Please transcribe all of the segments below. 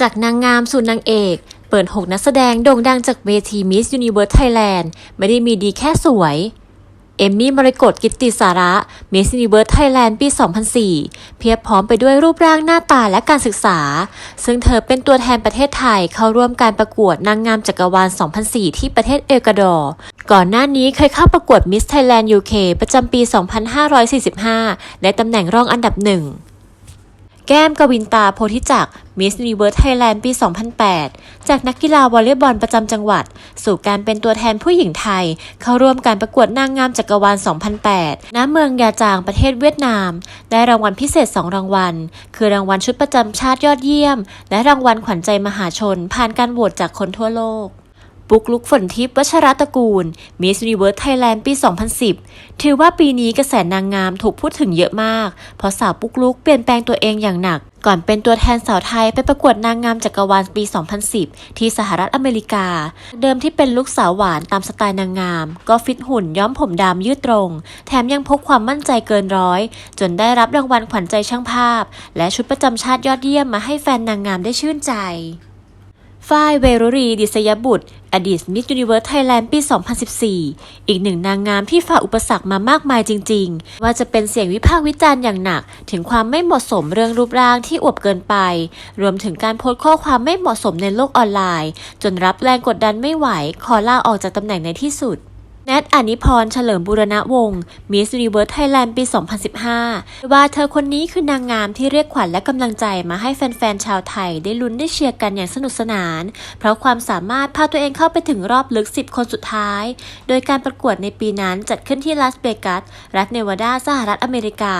จากนางงามสู่นางเอก เปิด 6 นักแสดงโด่งดังจากเวที Miss Universe Thailand ไม่ได้มีดีแค่สวย เอมมี่มรกตกิตติสาระ Miss Universe Thailand ปี 2004 เพียบพร้อมไปด้วยรูปร่างหน้าตาและการศึกษา ซึ่งเธอเป็นตัวแทนประเทศไทยเข้าร่วมการประกวดนางงามจักรวาล 2004 ที่ประเทศเอกวาดอร์ก่อนหน้านี้เคยเข้าประกวด Miss Thailand UK ประจำปี 2545และตำแหน่งรองอันดับหนึ่ง แก้มกวินตาโพธิจักร Miss Universe Thailand ปี 2008 จากนักกีฬาวอลเลย์บอลประจำจังหวัด สู่การเป็นตัวแทนผู้หญิงไทย เข้าร่วมการประกวดนางงามจักรวาล 2008 ณ เมืองยาจางประเทศเวียดนาม ได้รางวัลพิเศษ 2 รางวัล คือรางวัลชุดประจำชาติยอดเยี่ยม และรางวัลขวัญใจมหาชน ผ่านการโหวตจากคนทั่วโลก ปุกลุกฝนทิพย์วัชรตระกูล Miss Universe Thailand ปี 2010 ถือว่าปีนี้กระแสนางงามถูกพูดถึงเยอะมาก เพราะสาวปุกลุกเปลี่ยนแปลงตัวเองอย่างหนัก ก่อนเป็นตัวแทนสาวไทยไปประกวดนางงามจักรวาลปี 2010 ที่สหรัฐอเมริกา เดิมที่เป็นลูกสาวหวานตามสไตล์นางงาม ก็ฟิตหุ่นย้อมผมดำยืดตรง แถมยังพกความมั่นใจเกินร้อย จนได้รับรางวัลขวัญใจช่างภาพ และชุดประจำชาติยอดเยี่ยมมาให้แฟนนางงามได้ชื่นใจ ฝ้ายเวรุรีดิษยบุตร อดีตมิสยูนิเวิร์สไทยแลนด์ปี 2014 อีกหนึ่งนางงามที่ฝ่าอุปสรรคมามากมายจริง ๆ ว่าจะเป็นเสียงวิพากษ์วิจารณ์อย่างหนัก ถึงความไม่เหมาะสมเรื่องรูปร่างที่อวบเกินไป รวมถึงการโพสต์ข้อความไม่เหมาะสมในโลกออนไลน์ จนรับแรงกดดันไม่ไหว ขอลาออกจากตำแหน่งในที่สุด แนทอานิพรเฉลิมบูรณะวงศ์มิส s u นิเวิร์สไทยแลนด์ปี 2015 ว่าเธอคนนี้คือนางงามที่เรียกขวัญและกำลังใจมาให้แฟนๆ ชาวไทยได้ลุ้นได้เชียร์กันอย่างสนุกสนาน เพราะความสามารถพาตัวเองเข้าไปถึงรอบลึก 10 คนสุดท้าย โดยการประกวดในปีนั้นจัดขึ้นที่ลาสเวกัส รัฐเนวาดาสหรัฐอเมริกา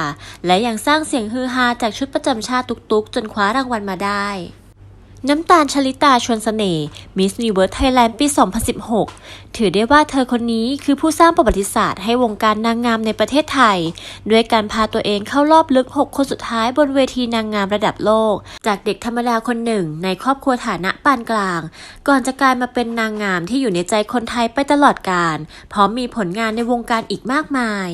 และยังสร้างเสียงฮือฮาจากชุดประจำชาติตุกๆ จนคว้ารางวัลมาได้ น้ำตาลชลิตาชวนเสน่ห์ Miss Universe Thailand ปี 2016 ถือได้ว่าเธอคนนี้คือผู้สร้างประวัติศาสตร์ให้วงการนางงามในประเทศไทย ด้วยการพาตัวเองเข้ารอบลึก 6 คนสุดท้ายบนเวทีนางงามระดับโลก จากเด็กธรรมดาคนหนึ่ง ในครอบครัวฐานะปานกลาง ก่อนจะกลายมาเป็นนางงามที่อยู่ในใจคนไทยไปตลอดกาลพร้อมมีผลงานในวงการอีกมากมาย